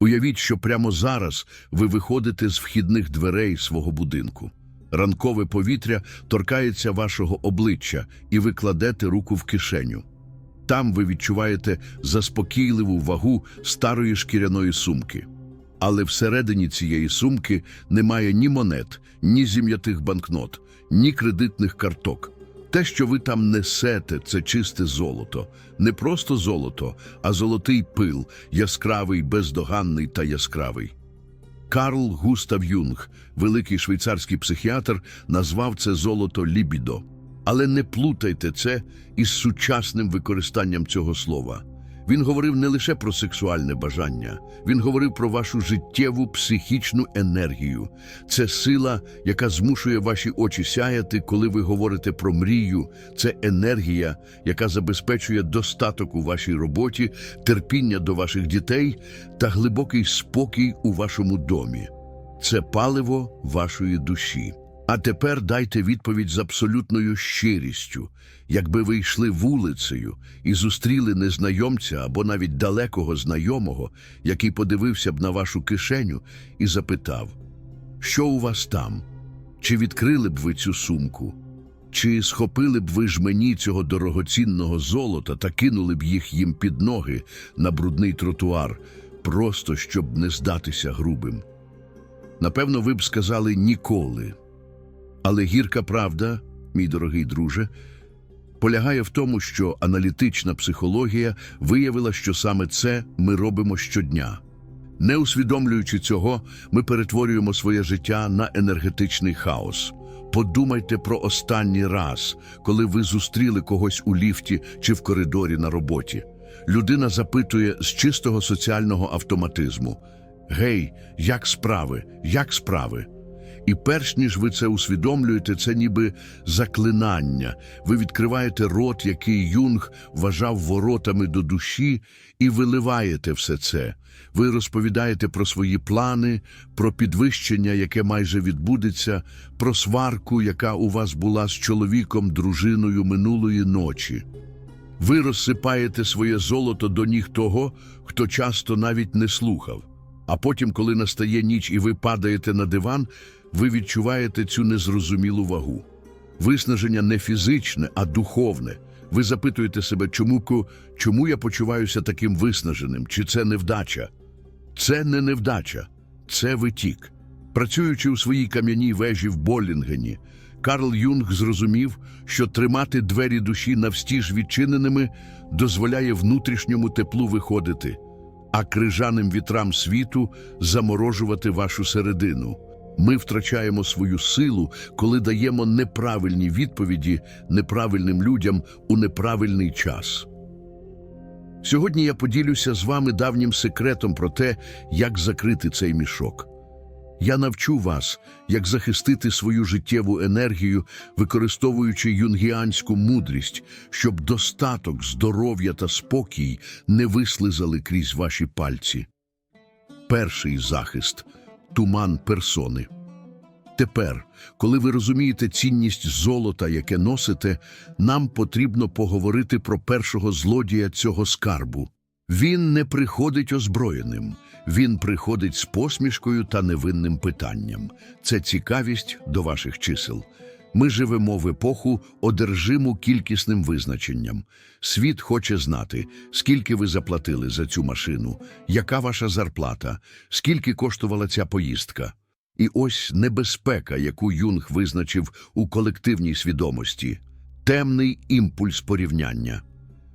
Уявіть, що прямо зараз ви виходите з вхідних дверей свого будинку. Ранкове повітря торкається вашого обличчя, і ви кладете руку в кишеню. Там ви відчуваєте заспокійливу вагу старої шкіряної сумки. Але всередині цієї сумки немає ні монет, ні зім'ятих банкнот, ні кредитних карток. Те, що ви там несете, це чисте золото. Не просто золото, а золотий пил, яскравий, бездоганний та яскравий. Карл Густав Юнг, великий швейцарський психіатр, назвав це золото лібідо. Але не плутайте це із сучасним використанням цього слова. Він говорив не лише про сексуальне бажання, він говорив про вашу життєву психічну енергію. Це сила, яка змушує ваші очі сяяти, коли ви говорите про мрію. Це енергія, яка забезпечує достаток у вашій роботі, терпіння до ваших дітей та глибокий спокій у вашому домі. Це паливо вашої душі. А тепер дайте відповідь з абсолютною щирістю. Якби ви йшли вулицею і зустріли незнайомця або навіть далекого знайомого, який подивився б на вашу кишеню і запитав, що у вас там? Чи відкрили б ви цю сумку? Чи схопили б ви ж мені цього дорогоцінного золота та кинули б їх їм під ноги на брудний тротуар, просто щоб не здатися грубим? Напевно, ви б сказали ніколи. Але гірка правда, мій дорогий друже, полягає в тому, що аналітична психологія виявила, що саме це ми робимо щодня. Не усвідомлюючи цього, ми перетворюємо своє життя на енергетичний хаос. Подумайте про останній раз, коли ви зустріли когось у ліфті чи в коридорі на роботі. Людина запитує з чистого соціального автоматизму: Гей, як справи? Як справи? І перш ніж ви це усвідомлюєте, це ніби заклинання. Ви відкриваєте рот, який Юнг вважав воротами до душі, і виливаєте все це. Ви розповідаєте про свої плани, про підвищення, яке майже відбудеться, про сварку, яка у вас була з чоловіком, дружиною минулої ночі. Ви розсипаєте своє золото до ніг того, хто часто навіть не слухав. А потім, коли настає ніч і ви падаєте на диван, ви відчуваєте цю незрозумілу вагу. Виснаження не фізичне, а духовне. Ви запитуєте себе, чому, чому я почуваюся таким виснаженим? Чи це невдача? Це не невдача, це витік. Працюючи у своїй кам'яній вежі в Болінгені, Карл Юнг зрозумів, що тримати двері душі навстіж відчиненими дозволяє внутрішньому теплу виходити, а крижаним вітрам світу заморожувати вашу середину. Ми втрачаємо свою силу, коли даємо неправильні відповіді неправильним людям у неправильний час. Сьогодні я поділюся з вами давнім секретом про те, як закрити цей мішок. Я навчу вас, як захистити свою життєву енергію, використовуючи юнгіанську мудрість, щоб достаток, здоров'я та спокій не вислизали крізь ваші пальці. Перший захист туман персони. Тепер, коли ви розумієте цінність золота, яке носите, нам потрібно поговорити про першого злодія цього скарбу. Він не приходить озброєним, він приходить з посмішкою та невинним питанням. Це цікавість до ваших чисел. Ми живемо в епоху, одержиму кількісним визначенням. Світ хоче знати, скільки ви заплатили за цю машину, яка ваша зарплата, скільки коштувала ця поїздка. І ось небезпека, яку Юнг визначив у колективній свідомості темний імпульс порівняння.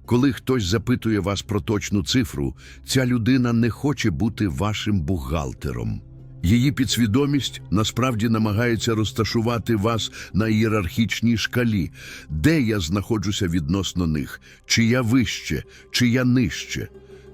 Коли хтось запитує вас про точну цифру, ця людина не хоче бути вашим бухгалтером. Її підсвідомість насправді намагається розташувати вас на ієрархічній шкалі, де я знаходжуся відносно них, чи я вище, чи я нижче.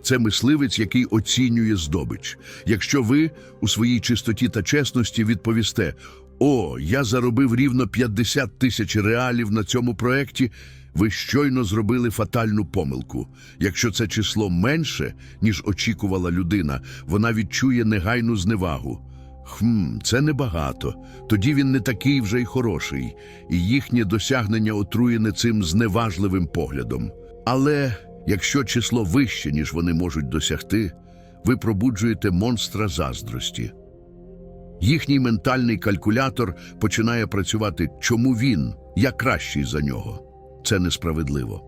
Це мисливець, який оцінює здобич. Якщо ви у своїй чистоті та чесності відповісте: О, я заробив рівно 50 тисяч реалів на цьому проекті. Ви щойно зробили фатальну помилку. Якщо це число менше, ніж очікувала людина, вона відчує негайну зневагу. Хм, це небагато. Тоді він не такий вже й хороший, і їхнє досягнення отруєне цим зневажливим поглядом. Але якщо число вище, ніж вони можуть досягти, ви пробуджуєте монстра заздрості. Їхній ментальний калькулятор починає працювати, чому він, я кращий за нього. Це несправедливо.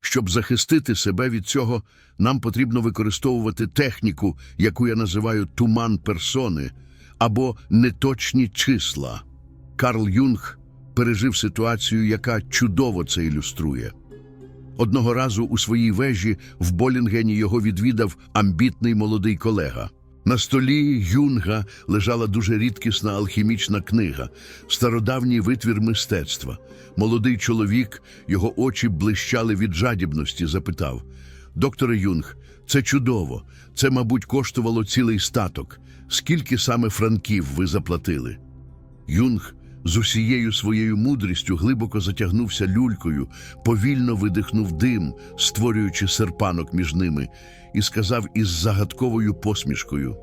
Щоб захистити себе від цього, нам потрібно використовувати техніку, яку я називаю туман персони або неточні числа. Карл Юнг пережив ситуацію, яка чудово це ілюструє. Одного разу у своїй вежі в Болінгені його відвідав амбітний молодий колега. На столі Юнга лежала дуже рідкісна алхімічна книга, стародавній витвір мистецтва. Молодий чоловік, його очі блищали від жадібності, запитав: Докторе Юнг, це чудово. Це, мабуть, коштувало цілий статок. Скільки саме франків ви заплатили? Юнг з усією своєю мудрістю глибоко затягнувся люлькою, повільно видихнув дим, створюючи серпанок між ними, і сказав із загадковою посмішкою: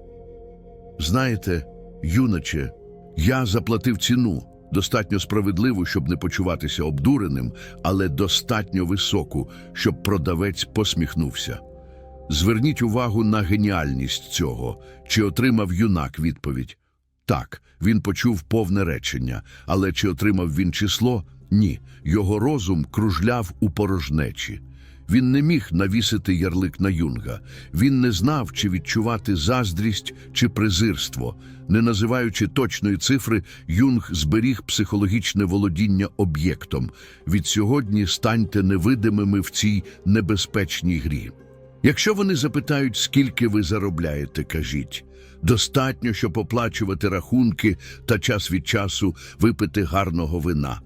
Знаєте, юначе, я заплатив ціну, достатньо справедливу, щоб не почуватися обдуреним, але достатньо високу, щоб продавець посміхнувся. Зверніть увагу на геніальність цього, чи отримав юнак відповідь. Так, він почув повне речення, але чи отримав він число? Ні. Його розум кружляв у порожнечі. Він не міг навісити ярлик на юнга. Він не знав, чи відчувати заздрість чи презирство. Не називаючи точної цифри, юнг зберіг психологічне володіння об'єктом. Від сьогодні станьте невидимими в цій небезпечній грі. Якщо вони запитають, скільки ви заробляєте, кажіть. Достатньо, щоб оплачувати рахунки та час від часу випити гарного вина.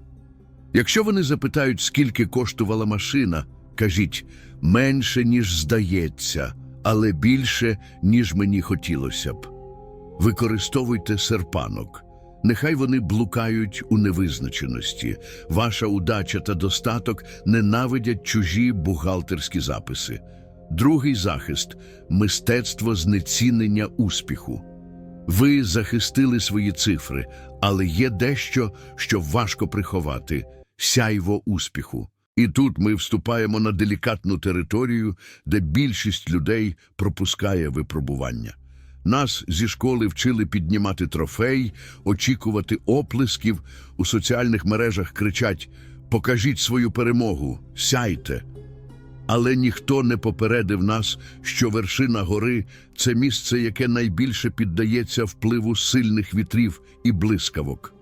Якщо вони запитають, скільки коштувала машина, кажіть менше, ніж здається, але більше, ніж мені хотілося б. Використовуйте серпанок. Нехай вони блукають у невизначеності. Ваша удача та достаток ненавидять чужі бухгалтерські записи. Другий захист мистецтво знецінення успіху. Ви захистили свої цифри, але є дещо, що важко приховати сяйво успіху. І тут ми вступаємо на делікатну територію, де більшість людей пропускає випробування. Нас зі школи вчили піднімати трофей, очікувати оплесків, у соціальних мережах кричать Покажіть свою перемогу, сяйте. Але ніхто не попередив нас, що вершина гори це місце, яке найбільше піддається впливу сильних вітрів і блискавок.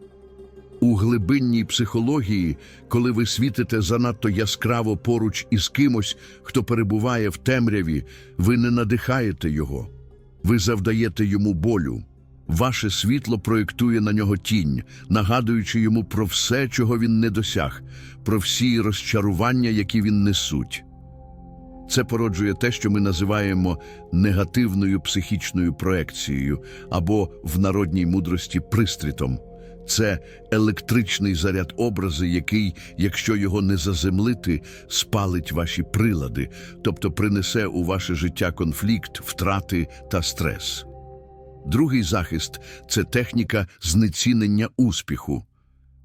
У глибинній психології, коли ви світите занадто яскраво поруч із кимось, хто перебуває в темряві, ви не надихаєте його, ви завдаєте йому болю. Ваше світло проєктує на нього тінь, нагадуючи йому про все, чого він не досяг, про всі розчарування, які він несуть. Це породжує те, що ми називаємо негативною психічною проекцією або в народній мудрості пристрітом. Це електричний заряд образи, який, якщо його не заземлити, спалить ваші прилади, тобто принесе у ваше життя конфлікт, втрати та стрес. Другий захист це техніка знецінення успіху.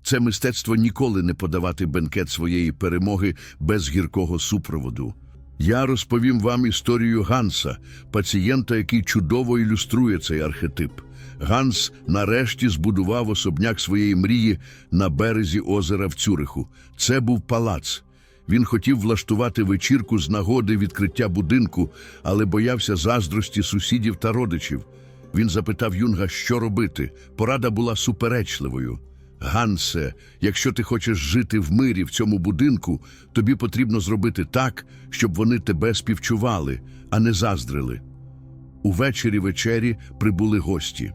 Це мистецтво ніколи не подавати бенкет своєї перемоги без гіркого супроводу. Я розповім вам історію Ганса, пацієнта, який чудово ілюструє цей архетип. Ганс нарешті збудував особняк своєї мрії на березі озера в Цюриху. Це був палац. Він хотів влаштувати вечірку з нагоди відкриття будинку, але боявся заздрості сусідів та родичів. Він запитав Юнга, що робити. Порада була суперечливою. Гансе, якщо ти хочеш жити в мирі в цьому будинку, тобі потрібно зробити так, щоб вони тебе співчували, а не заздрили. Увечері вечері прибули гості.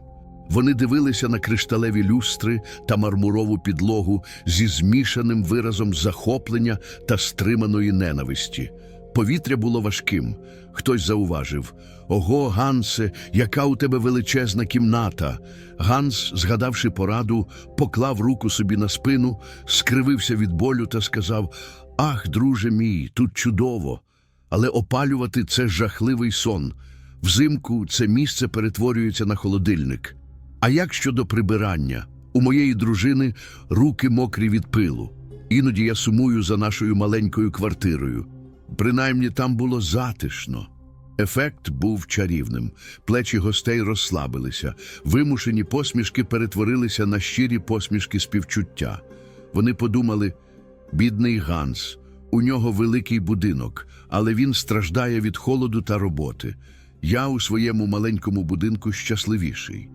Вони дивилися на кришталеві люстри та мармурову підлогу зі змішаним виразом захоплення та стриманої ненависті. Повітря було важким. Хтось зауважив: Ого, Гансе, яка у тебе величезна кімната. Ганс, згадавши пораду, поклав руку собі на спину, скривився від болю та сказав: Ах, друже мій, тут чудово. Але опалювати це жахливий сон. Взимку це місце перетворюється на холодильник. А як щодо прибирання? У моєї дружини руки мокрі від пилу. Іноді я сумую за нашою маленькою квартирою. Принаймні там було затишно. Ефект був чарівним. Плечі гостей розслабилися. Вимушені посмішки перетворилися на щирі посмішки співчуття. Вони подумали: бідний Ганс, у нього великий будинок, але він страждає від холоду та роботи. Я у своєму маленькому будинку щасливіший.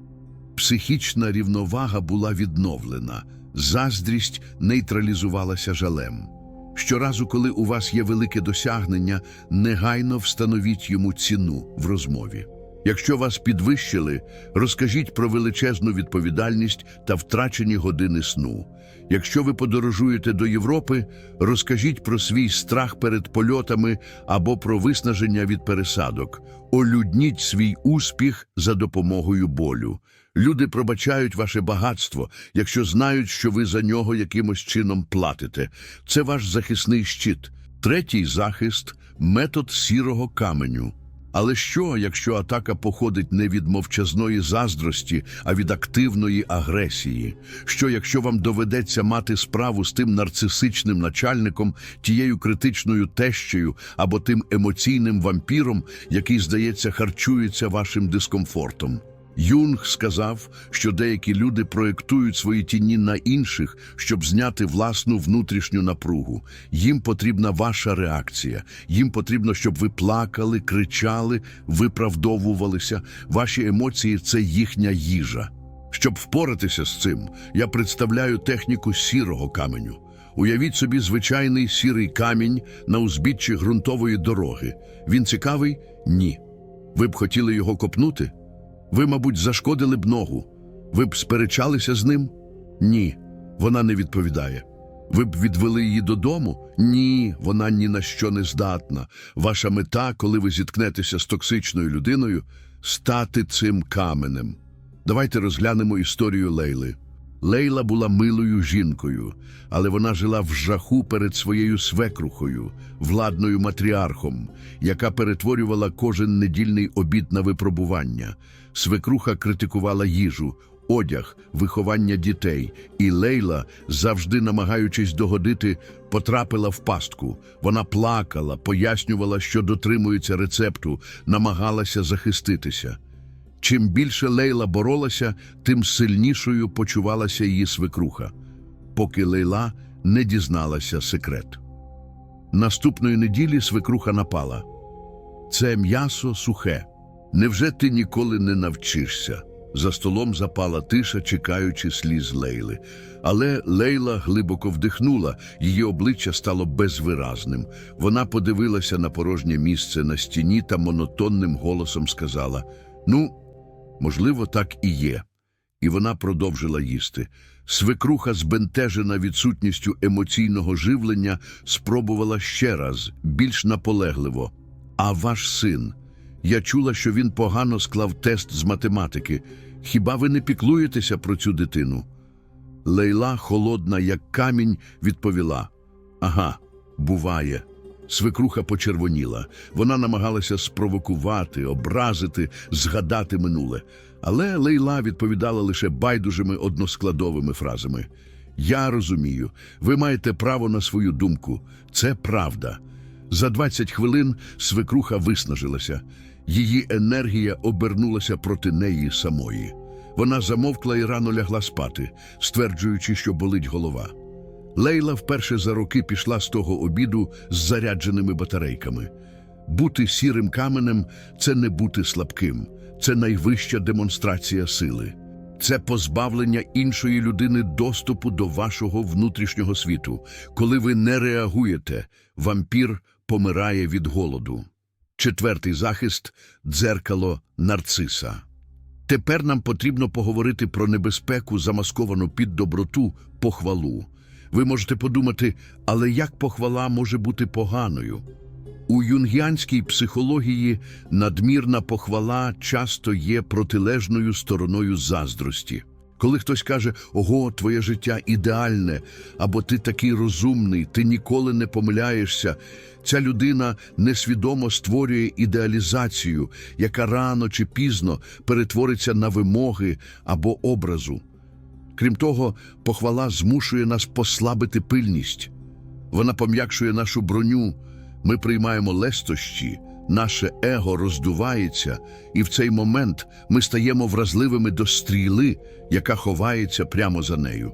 Психічна рівновага була відновлена, заздрість нейтралізувалася жалем. Щоразу, коли у вас є велике досягнення, негайно встановіть йому ціну в розмові. Якщо вас підвищили, розкажіть про величезну відповідальність та втрачені години сну. Якщо ви подорожуєте до Європи, розкажіть про свій страх перед польотами або про виснаження від пересадок. Олюдніть свій успіх за допомогою болю. Люди пробачають ваше багатство, якщо знають, що ви за нього якимось чином платите. Це ваш захисний щит. Третій захист метод сірого каменю. Але що, якщо атака походить не від мовчазної заздрості, а від активної агресії? Що, якщо вам доведеться мати справу з тим нарцисичним начальником, тією критичною тещею або тим емоційним вампіром, який, здається, харчується вашим дискомфортом? Юнг сказав, що деякі люди проєктують свої тіні на інших, щоб зняти власну внутрішню напругу. Їм потрібна ваша реакція. Їм потрібно, щоб ви плакали, кричали, виправдовувалися. Ваші емоції це їхня їжа. Щоб впоратися з цим, я представляю техніку сірого каменю. Уявіть собі звичайний сірий камінь на узбіччі ґрунтової дороги. Він цікавий? Ні. Ви б хотіли його копнути? Ви, мабуть, зашкодили б ногу. Ви б сперечалися з ним? Ні, вона не відповідає. Ви б відвели її додому? Ні, вона ні на що не здатна. Ваша мета, коли ви зіткнетеся з токсичною людиною, стати цим каменем. Давайте розглянемо історію Лейли. Лейла була милою жінкою, але вона жила в жаху перед своєю свекрухою, владною матріархом, яка перетворювала кожен недільний обід на випробування. Свекруха критикувала їжу, одяг, виховання дітей, і Лейла, завжди намагаючись догодити, потрапила в пастку. Вона плакала, пояснювала, що дотримується рецепту, намагалася захиститися. Чим більше Лейла боролася, тим сильнішою почувалася її свекруха, поки Лейла не дізналася секрет. Наступної неділі свекруха напала. Це м'ясо сухе. Невже ти ніколи не навчишся? За столом запала тиша, чекаючи сліз Лейли. Але Лейла глибоко вдихнула, її обличчя стало безвиразним. Вона подивилася на порожнє місце на стіні та монотонним голосом сказала: Ну, можливо, так і є. І вона продовжила їсти. Свекруха, збентежена відсутністю емоційного живлення, спробувала ще раз, більш наполегливо. А ваш син? Я чула, що він погано склав тест з математики. Хіба ви не піклуєтеся про цю дитину? Лейла, холодна, як камінь, відповіла: Ага, буває. Свекруха почервоніла. Вона намагалася спровокувати, образити, згадати минуле. Але Лейла відповідала лише байдужими односкладовими фразами. Я розумію, ви маєте право на свою думку. Це правда. За 20 хвилин свекруха виснажилася. Її енергія обернулася проти неї самої. Вона замовкла і рано лягла спати, стверджуючи, що болить голова. Лейла вперше за роки пішла з того обіду з зарядженими батарейками. Бути сірим каменем це не бути слабким, це найвища демонстрація сили. Це позбавлення іншої людини доступу до вашого внутрішнього світу. Коли ви не реагуєте, вампір помирає від голоду. Четвертий захист дзеркало нарциса. Тепер нам потрібно поговорити про небезпеку, замасковану під доброту, похвалу. Ви можете подумати, але як похвала може бути поганою? У юнгіанській психології надмірна похвала часто є протилежною стороною заздрості. Коли хтось каже, ого, твоє життя ідеальне, або ти такий розумний, ти ніколи не помиляєшся, ця людина несвідомо створює ідеалізацію, яка рано чи пізно перетвориться на вимоги або образу. Крім того, похвала змушує нас послабити пильність. Вона пом'якшує нашу броню. Ми приймаємо лестощі, наше его роздувається, і в цей момент ми стаємо вразливими до стріли, яка ховається прямо за нею.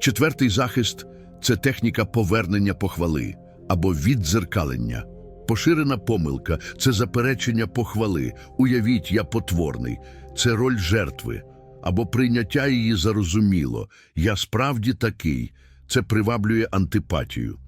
Четвертий захист це техніка повернення похвали або віддзеркалення. Поширена помилка це заперечення похвали. Уявіть, я потворний, це роль жертви, або прийняття її зарозуміло. Я справді такий. Це приваблює антипатію.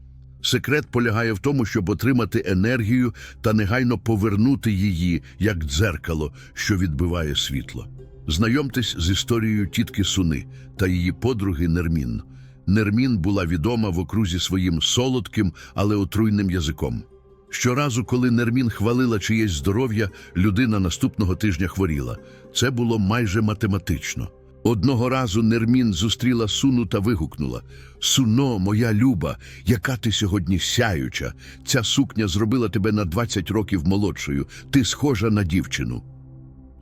Секрет полягає в тому, щоб отримати енергію та негайно повернути її, як дзеркало, що відбиває світло. Знайомтесь з історією тітки Суни та її подруги Нермін. Нермін була відома в окрузі своїм солодким, але отруйним язиком. Щоразу, коли Нермін хвалила чиєсь здоров'я, людина наступного тижня хворіла. Це було майже математично. Одного разу Нермін зустріла Суну та вигукнула: Суно, моя люба, яка ти сьогодні сяюча! Ця сукня зробила тебе на 20 років молодшою. Ти схожа на дівчину.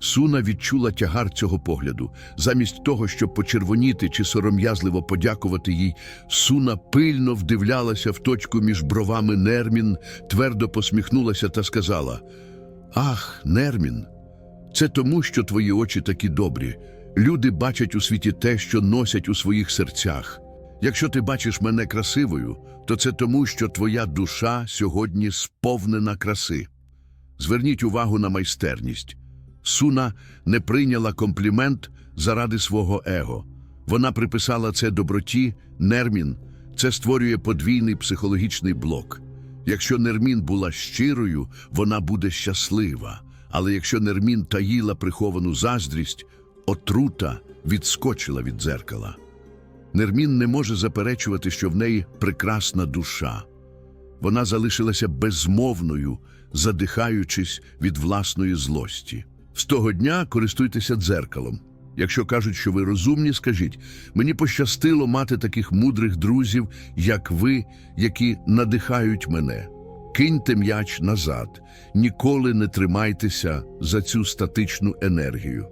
Суна відчула тягар цього погляду. Замість того, щоб почервоніти чи сором'язливо подякувати їй, Суна пильно вдивлялася в точку між бровами Нермін, твердо посміхнулася та сказала: Ах, Нермін, це тому, що твої очі такі добрі. Люди бачать у світі те, що носять у своїх серцях. Якщо ти бачиш мене красивою, то це тому, що твоя душа сьогодні сповнена краси. Зверніть увагу на майстерність. Суна не прийняла комплімент заради свого его. Вона приписала це доброті, Нермін. Це створює подвійний психологічний блок. Якщо Нермін була щирою, вона буде щаслива. Але якщо Нермін таїла приховану заздрість, отрута відскочила від дзеркала. Нермін не може заперечувати, що в неї прекрасна душа. Вона залишилася безмовною, задихаючись від власної злості. З того дня користуйтеся дзеркалом. Якщо кажуть, що ви розумні, скажіть, мені пощастило мати таких мудрих друзів, як ви, які надихають мене. Киньте м'яч назад, ніколи не тримайтеся за цю статичну енергію.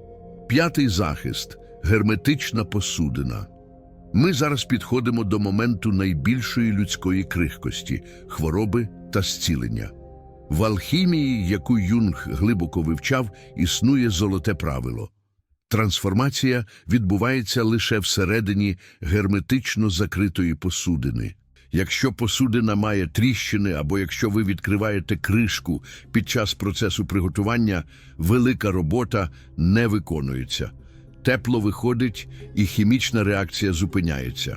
П'ятий захист герметична посудина. Ми зараз підходимо до моменту найбільшої людської крихкості хвороби та зцілення. В алхімії, яку Юнг глибоко вивчав, існує золоте правило. Трансформація відбувається лише всередині герметично закритої посудини. Якщо посудина має тріщини або якщо ви відкриваєте кришку під час процесу приготування, велика робота не виконується. Тепло виходить і хімічна реакція зупиняється.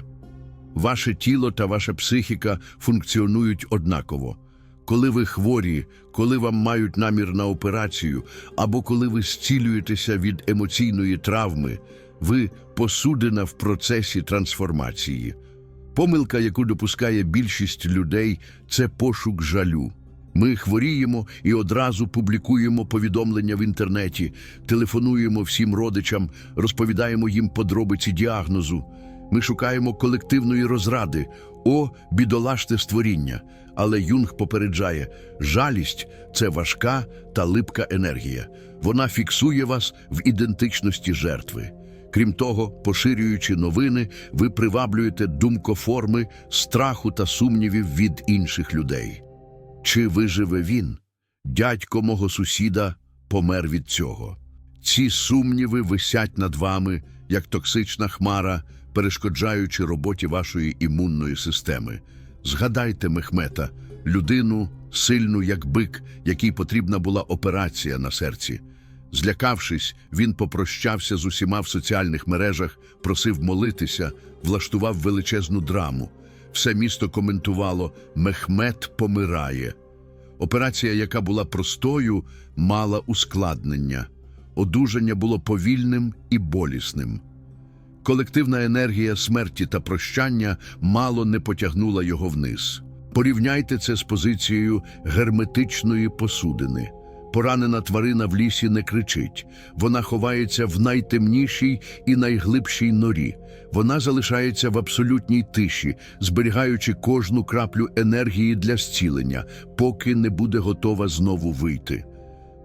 Ваше тіло та ваша психіка функціонують однаково. Коли ви хворі, коли вам мають намір на операцію, або коли ви зцілюєтеся від емоційної травми, ви посудина в процесі трансформації. Помилка, яку допускає більшість людей, це пошук жалю. Ми хворіємо і одразу публікуємо повідомлення в інтернеті, телефонуємо всім родичам, розповідаємо їм подробиці діагнозу. Ми шукаємо колективної розради. О, бідолаште створіння. Але Юнг попереджає, жалість це важка та липка енергія. Вона фіксує вас в ідентичності жертви. Крім того, поширюючи новини, ви приваблюєте думкоформи страху та сумнівів від інших людей. Чи виживе він? Дядько мого сусіда помер від цього. Ці сумніви висять над вами, як токсична хмара, перешкоджаючи роботі вашої імунної системи. Згадайте Мехмета, людину сильну, як бик, якій потрібна була операція на серці. Злякавшись, він попрощався з усіма в соціальних мережах, просив молитися, влаштував величезну драму. Все місто коментувало Мехмет помирає. Операція, яка була простою, мала ускладнення. Одужання було повільним і болісним. Колективна енергія смерті та прощання мало не потягнула його вниз. Порівняйте це з позицією герметичної посудини. Поранена тварина в лісі не кричить. Вона ховається в найтемнішій і найглибшій норі. Вона залишається в абсолютній тиші, зберігаючи кожну краплю енергії для зцілення, поки не буде готова знову вийти.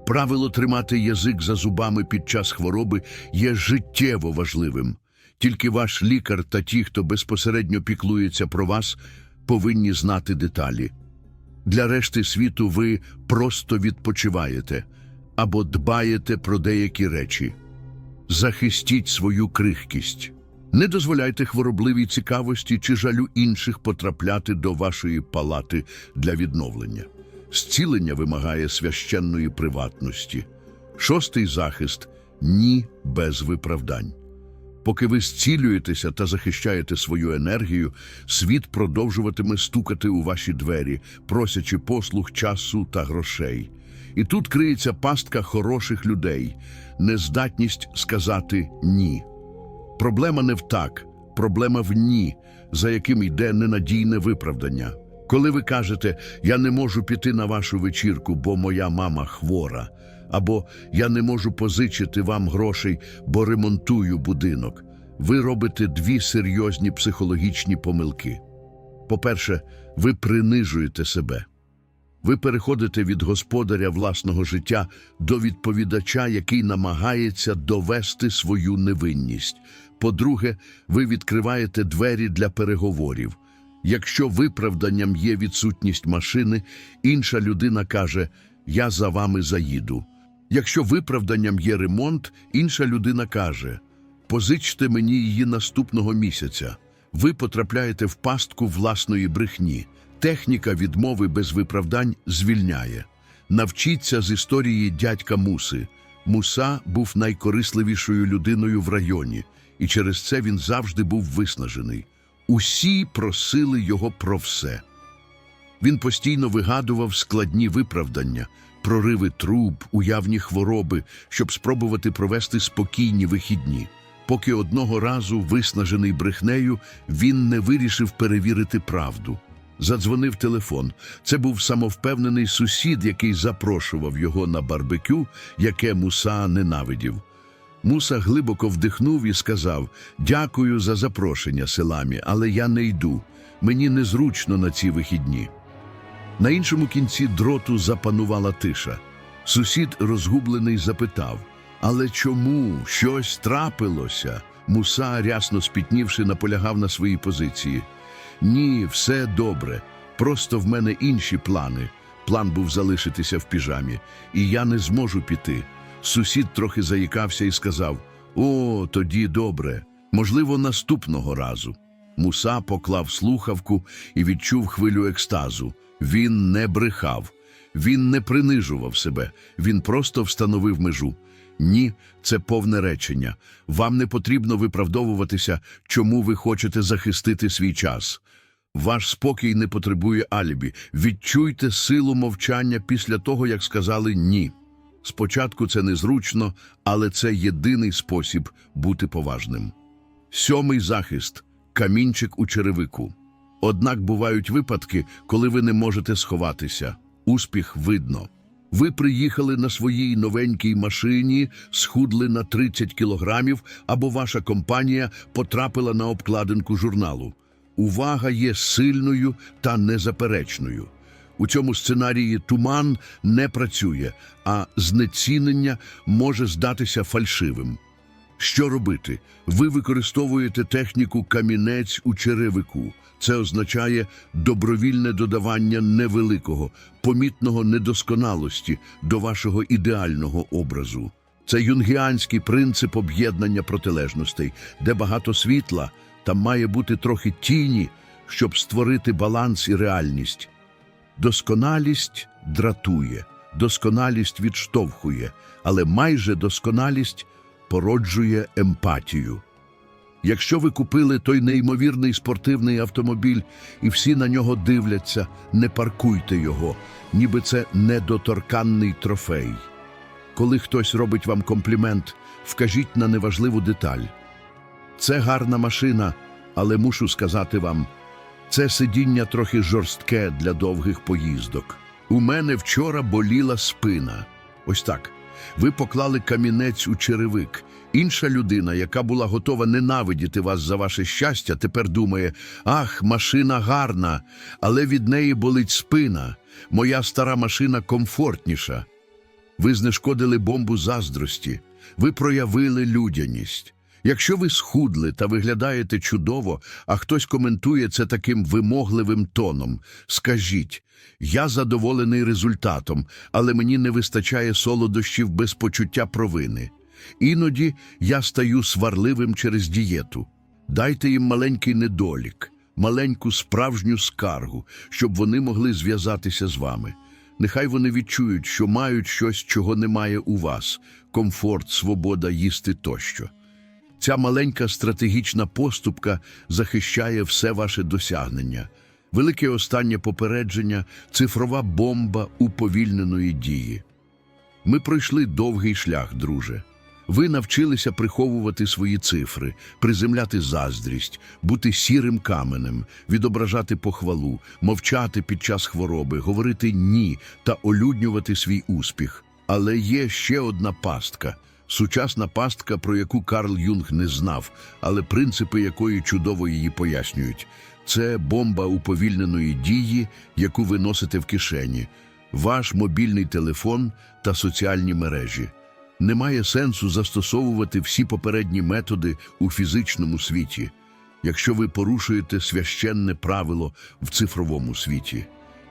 Правило тримати язик за зубами під час хвороби є життєво важливим. Тільки ваш лікар та ті, хто безпосередньо піклується про вас, повинні знати деталі. Для решти світу ви просто відпочиваєте або дбаєте про деякі речі. Захистіть свою крихкість. Не дозволяйте хворобливій цікавості чи жалю інших потрапляти до вашої палати для відновлення. Зцілення вимагає священної приватності. Шостий захист ні без виправдань. Поки ви зцілюєтеся та захищаєте свою енергію, світ продовжуватиме стукати у ваші двері, просячи послуг часу та грошей. І тут криється пастка хороших людей, нездатність сказати ні. Проблема не в так, проблема в ні, за яким йде ненадійне виправдання. Коли ви кажете Я не можу піти на вашу вечірку, бо моя мама хвора, або Я не можу позичити вам грошей, бо ремонтую будинок, ви робите дві серйозні психологічні помилки. По-перше, ви принижуєте себе. Ви переходите від господаря власного життя до відповідача, який намагається довести свою невинність. По-друге, ви відкриваєте двері для переговорів. Якщо виправданням є відсутність машини, інша людина каже Я за вами заїду. Якщо виправданням є ремонт, інша людина каже Позичте мені її наступного місяця. Ви потрапляєте в пастку власної брехні. Техніка відмови без виправдань звільняє. Навчіться з історії дядька Муси. Муса був найкорисливішою людиною в районі, і через це він завжди був виснажений. Усі просили його про все. Він постійно вигадував складні виправдання, прориви труб, уявні хвороби, щоб спробувати провести спокійні вихідні. Поки одного разу, виснажений брехнею, він не вирішив перевірити правду. Задзвонив телефон. Це був самовпевнений сусід, який запрошував його на барбекю, яке Муса ненавидів. Муса глибоко вдихнув і сказав: Дякую за запрошення, селамі, але я не йду. Мені незручно на ці вихідні. На іншому кінці дроту запанувала тиша. Сусід, розгублений, запитав: Але чому щось трапилося? Муса, рясно спітнівши, наполягав на своїй позиції. Ні, все добре. Просто в мене інші плани. План був залишитися в піжамі, і я не зможу піти. Сусід трохи заїкався і сказав: О, тоді добре. Можливо, наступного разу. Муса поклав слухавку і відчув хвилю екстазу. Він не брехав, він не принижував себе, він просто встановив межу. Ні, це повне речення. Вам не потрібно виправдовуватися, чому ви хочете захистити свій час. Ваш спокій не потребує алібі. Відчуйте силу мовчання після того, як сказали ні. Спочатку це незручно, але це єдиний спосіб бути поважним. Сьомий захист камінчик у черевику. Однак бувають випадки, коли ви не можете сховатися. Успіх видно. Ви приїхали на своїй новенькій машині, схудли на 30 кілограмів, або ваша компанія потрапила на обкладинку журналу. Увага є сильною та незаперечною. У цьому сценарії туман не працює, а знецінення може здатися фальшивим. Що робити? Ви використовуєте техніку камінець у черевику. Це означає добровільне додавання невеликого, помітного недосконалості до вашого ідеального образу. Це юнгіанський принцип об'єднання протилежностей, де багато світла, там має бути трохи тіні, щоб створити баланс і реальність. Досконалість дратує, досконалість відштовхує, але майже досконалість породжує емпатію. Якщо ви купили той неймовірний спортивний автомобіль і всі на нього дивляться, не паркуйте його, ніби це недоторканний трофей. Коли хтось робить вам комплімент, вкажіть на неважливу деталь. Це гарна машина, але мушу сказати вам, це сидіння трохи жорстке для довгих поїздок. У мене вчора боліла спина. Ось так. Ви поклали камінець у черевик. Інша людина, яка була готова ненавидіти вас за ваше щастя, тепер думає: ах, машина гарна, але від неї болить спина. Моя стара машина комфортніша. Ви знешкодили бомбу заздрості, ви проявили людяність. Якщо ви схудли та виглядаєте чудово, а хтось коментує це таким вимогливим тоном, скажіть, я задоволений результатом, але мені не вистачає солодощів без почуття провини. Іноді я стаю сварливим через дієту. Дайте їм маленький недолік, маленьку справжню скаргу, щоб вони могли зв'язатися з вами. Нехай вони відчують, що мають щось, чого немає у вас комфорт, свобода їсти тощо. Ця маленька стратегічна поступка захищає все ваше досягнення. Велике останнє попередження цифрова бомба уповільненої дії. Ми пройшли довгий шлях, друже. Ви навчилися приховувати свої цифри, приземляти заздрість, бути сірим каменем, відображати похвалу, мовчати під час хвороби, говорити ні та олюднювати свій успіх. Але є ще одна пастка сучасна пастка, про яку Карл Юнг не знав, але принципи якої чудово її пояснюють. Це бомба уповільненої дії, яку ви носите в кишені, ваш мобільний телефон та соціальні мережі. Немає сенсу застосовувати всі попередні методи у фізичному світі, якщо ви порушуєте священне правило в цифровому світі.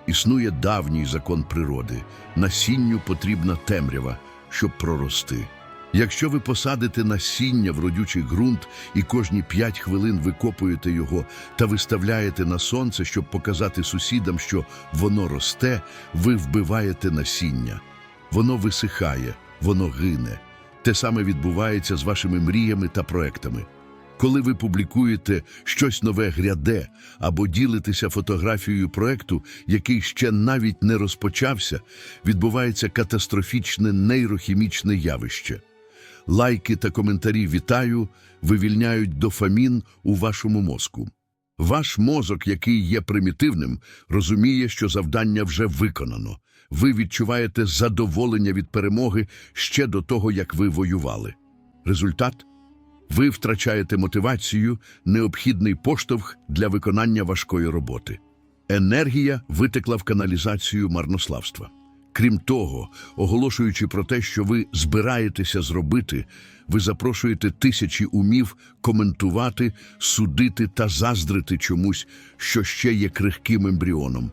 Існує давній закон природи. Насінню потрібна темрява, щоб прорости. Якщо ви посадите насіння в родючий ґрунт і кожні п'ять хвилин викопуєте його та виставляєте на сонце, щоб показати сусідам, що воно росте, ви вбиваєте насіння. Воно висихає, воно гине. Те саме відбувається з вашими мріями та проектами. Коли ви публікуєте щось нове гряде або ділитеся фотографією проекту, який ще навіть не розпочався, відбувається катастрофічне нейрохімічне явище. Лайки та коментарі «Вітаю» вивільняють дофамін у вашому мозку. Ваш мозок, який є примітивним, розуміє, що завдання вже виконано. Ви відчуваєте задоволення від перемоги ще до того, як ви воювали. Результат ви втрачаєте мотивацію, необхідний поштовх для виконання важкої роботи. Енергія витекла в каналізацію марнославства. Крім того, оголошуючи про те, що ви збираєтеся зробити, ви запрошуєте тисячі умів коментувати, судити та заздрити чомусь, що ще є крихким ембріоном.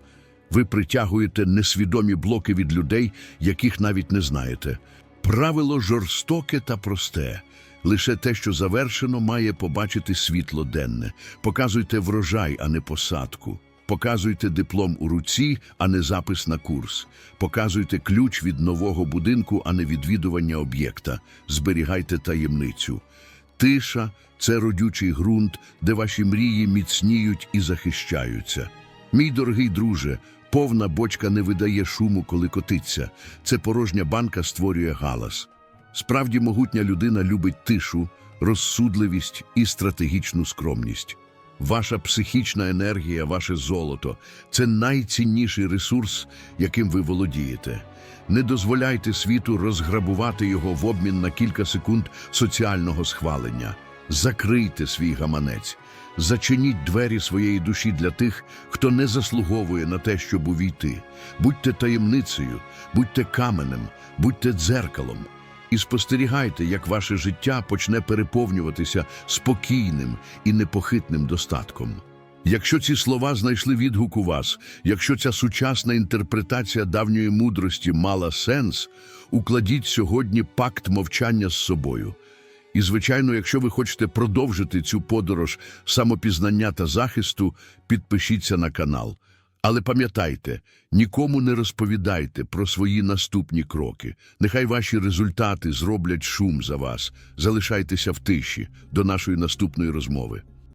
Ви притягуєте несвідомі блоки від людей, яких навіть не знаєте. Правило жорстоке та просте. Лише те, що завершено, має побачити світло денне. Показуйте врожай, а не посадку. Показуйте диплом у руці, а не запис на курс. Показуйте ключ від нового будинку, а не відвідування об'єкта. Зберігайте таємницю. Тиша це родючий ґрунт, де ваші мрії міцніють і захищаються. Мій дорогий друже, повна бочка не видає шуму, коли котиться. Це порожня банка створює галас. Справді могутня людина любить тишу, розсудливість і стратегічну скромність. Ваша психічна енергія, ваше золото це найцінніший ресурс, яким ви володієте. Не дозволяйте світу розграбувати його в обмін на кілька секунд соціального схвалення. Закрийте свій гаманець, зачиніть двері своєї душі для тих, хто не заслуговує на те, щоб увійти. Будьте таємницею, будьте каменем, будьте дзеркалом. І спостерігайте, як ваше життя почне переповнюватися спокійним і непохитним достатком. Якщо ці слова знайшли відгук у вас, якщо ця сучасна інтерпретація давньої мудрості мала сенс, укладіть сьогодні пакт мовчання з собою. І, звичайно, якщо ви хочете продовжити цю подорож самопізнання та захисту, підпишіться на канал. Але пам'ятайте, нікому не розповідайте про свої наступні кроки. Нехай ваші результати зроблять шум за вас. Залишайтеся в тиші до нашої наступної розмови.